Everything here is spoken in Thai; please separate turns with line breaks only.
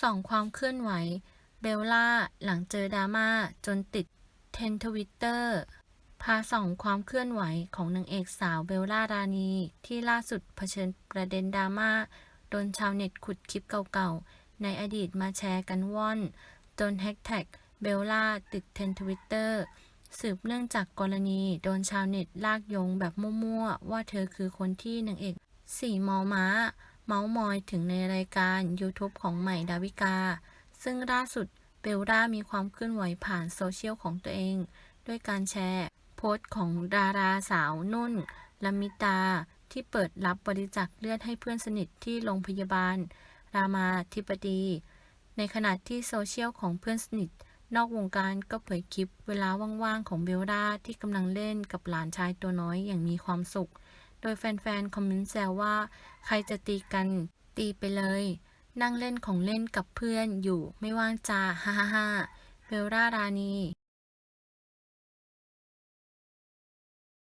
ส่องความเคลื่อนไหว เบลล่า หลังเจอดราม่าจนติดเทนทวิตเตอร์พาส่องความเคลื่อนไหวของนางเอกสาวเบลล่ารานี ที่ล่าสุดเผชิญประเด็นดราม่าโดนชาวเน็ตขุดคลิปเก่าๆ ในอดีตมาแชร์กันว่อน จนแฮชแท็กเบลล่าติดเทนทวิตเตอร์สืบเนื่องจากกรณีโดนชาวเน็ตลากโยงแบบมั่วๆ ว่าเธอคือคนที่นางเอกสี่มอม้า เมาส์มอยถึงในรายการ YouTube ของใหม่ดาวิกา ซึ่งล่าสุดเบลล่ามีความเคลื่อนไหวผ่านโซเชียลของตัวเอง ด้วยการแชร์ โพสต์ของดาราสาวนุ่นลมิตา ที่เปิดรับบริจาคเลือดให้เพื่อนสนิทที่โรงพยาบาล รามาธิบดี ในขณะที่โซเชียลของเพื่อนสนิท นอกวงการก็เผยคลิปเวลาว่างๆของเบลล่าที่กำลังเล่นกับหลานชายตัวน้อยอย่างมีความสุข โดยแฟนๆ คอมเมนต์แซวว่า ใครจะตีกันตีไปเลย นั่งเล่นของเล่นกับเพื่อนอยู่ไม่ว่างจ้าฮ่าฮ่าฮ่าเบลล่ารานี